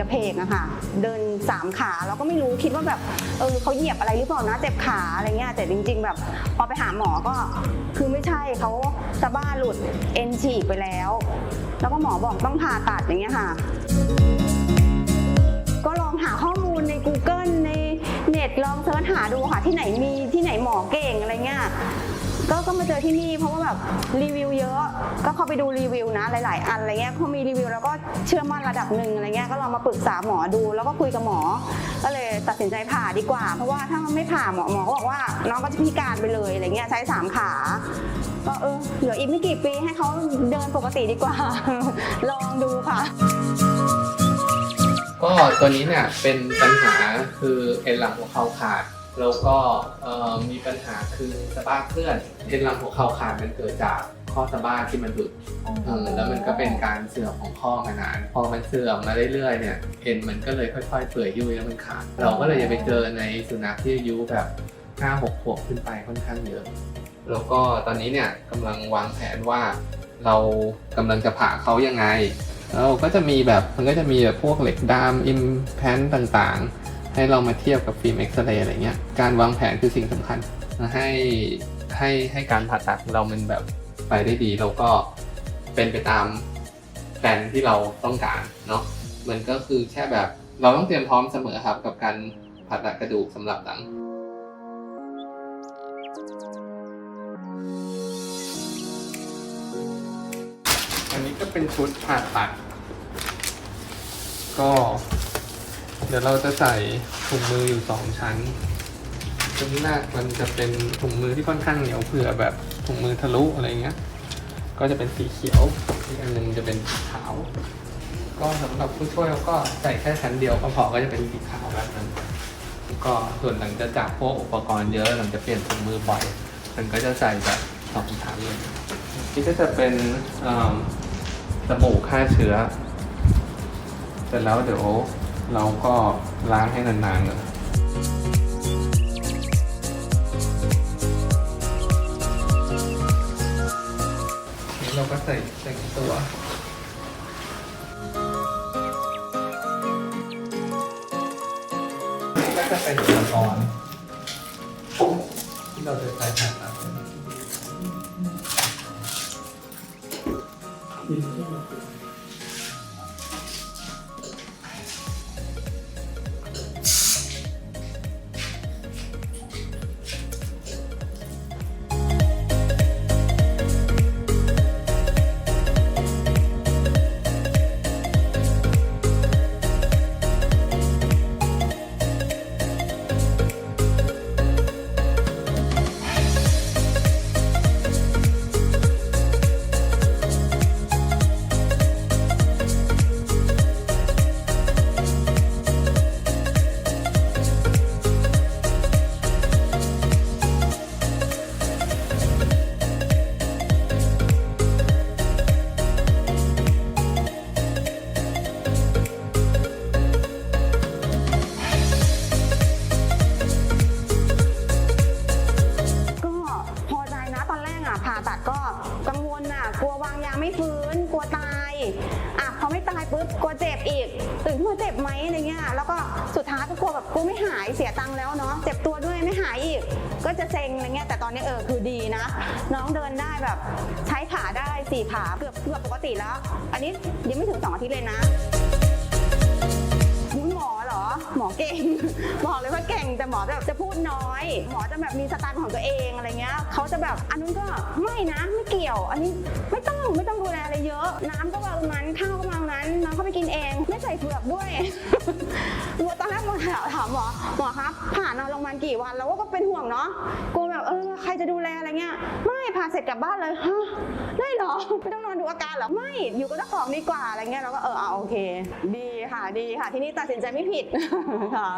กระเพกกระเพกอะค่ะ เดินสามขาเราก็ไม่รู้คิดว่าแบบเออเขาเหยียบอะไรหรือเปล่านะเจ็บขาอะไรเงี้ยแต่จริง ๆ แบบพอไปหาหมอก็คือไม่ใช่เขาสะบ้าหลุดเอ็นฉีกไปแล้ว แล้วก็หมอบอกต้องผ่าตัดอย่างเงี้ยค่ะ ก็ลองหาข้อมูลใน Google ในเน็ตลองเสิร์ชหาดูค่ะที่ไหนมีที่ไหนหมอเก่งอะไรเงี้ย ก็ก็มาเจอที่นี่เพราะว่าแบบรีวิวเยอะ ก็เข้าไปดูรีวิวนะหลาย ๆ อันอะไรเงี้ยพอมีรีวิวแล้วก็เชื่อมั่นระดับหนึ่งอะไรเงี้ยก็ลองมาปรึกษาหมอดู แล้วก็คุยกับหมอ ก็เลยตัดสินใจผ่าดีกว่า เพราะว่าถ้าไม่ผ่าหมอหมอบอกว่า น้องก็จะพิการไปเลยอะไรเงี้ยใช้สามขาก็เออเหลืออีกไม่กี่ปีให้เขาเดินปกติดีกว่า ลองดูค่ะก็ตัวนี้เนี่ยเป็นปัญหาคือเอ็นหลังหัวเข่าขาด แล้วก็เอ่อมีปัญหาคือสะบ้าเคลื่อนเอ็นหลังหัวเข่าขาดมันเกิดจากข้อสะบ้าที่มันหลุดเออแล้วมันก็เป็นการเสื่อมของข้อมานานพอมันเสื่อมมาเรื่อยๆเนี่ยเอ็นมันก็เลยค่อยๆเปื่อยยุ่ยแล้วมันขาดเราก็เลยจะไปเจอในสุนัขที่อายุแบบ5 6ขวบขึ้นไปค่อนข้างเยอะ แล้วก็ตอนนี้เนี่ยกำลังวางแผนว่า เรากำลังจะผ่าเขายังไงแล้วก็จะมีแบบมันก็จะมีแบบพวกเหล็กดามอิมแพนต่างๆ ให้เรามาเทียบกับฟิล์มเอ็กซเรย์อะไรเงี้ยการวางแผนคือสิ่งสำคัญให้ให้ให้การผ่าตัดเรามันแบบไปได้ดีแล้วก็เป็นไปตามแผนที่เราต้องการเนาะมันก็คือแค่แบบเราต้องเตรียมพร้อมเสมอครับกับการผ่าตัดกระดูกสำหรับหลังอันนี้ก็เป็นชุดผ่าตัด ก็ เดี๋ยวเราจะใส่ถุงมืออยู่สองชั้นชุดแรกมันจะเป็นถุงมือที่ค่อนข้างเหนียวเผื่อแบบถุงมือทะลุอะไรเงี้ย ก็จะเป็นสีเขียว อีกอันหนึ่งจะเป็นสีขาว ก็สำหรับผู้ช่วยเราก็ใส่แค่ชั้นเดียวก็พอก็จะเป็นสีขาวแบบนั้น ก็ส่วนหลังจะจับพวกอุปกรณ์เยอะหลังจะเปลี่ยนถุงมือบ่อยมันก็จะใส่แบบสองชั้นเลยนี่ก็จะเป็นเอิ่มสบู่ฆ่าเชื้อ เสร็จแล้วเดี๋ยว เราก็ล้างให้นานๆเลยเราก็ใส่แต่ตัวนี่ก็จะเป็นอุปกรณ์ที่เราจะใช้ผัด กลัววางยาไม่ฟื้น กลัวตายอะพอไม่ตายปุ๊บกลัวเจ็บอีกตื่นขึ้นมาเจ็บไหมอะไรเงี้ยแล้วก็สุดท้ายก็กลัวแบบกูไม่หายเสียตังค์แล้วเนาะเจ็บตัวด้วยไม่หายอีก ก็จะเซ็งอะไรเงี้ยแต่ตอนนี้เออคือดีนะ น้องเดินได้แบบใช้ขาได้สี่ขาเกือบเกือบปกติแล้ว อันนี้ยังไม่ถึงสองอาทิตย์เลยนะ อเก่ง บอกเลยว่าเก่งแต่หมอแบบจะพูดน้อย หมอจะแบบมีสไตล์ของตัวเองอะไรเงี้ยเขาจะแบบอันนู้นก็ไม่นะไม่เกี่ยว อันนี้ไม่ต้องไม่ต้องดูแลอะไรเยอะ น้ำก็วางตรงนั้นข้าวก็วางนั้นน้องเขาไปกินเองไม่ใส่เผือกด้วยตอนแรกหมอถามหมอหมอครับ ผ่านนอนโรงพยาบาลกี่วันแล้วก็เป็นห่วงเนาะกลัวแบบเออใครจะดูแลอะไรเงี้ยไม่ผ่าเสร็จกลับบ้านเลยฮะได้หรอไม่ต้องนอนดูอาการหรอไม่อยู่กับเจ้าของดีกว่าอะไรเงี้ยเราก็เออเอาโอเค ดีค่ะดีค่ะที่นี่ตัดสินใจไม่ผิดค่ะ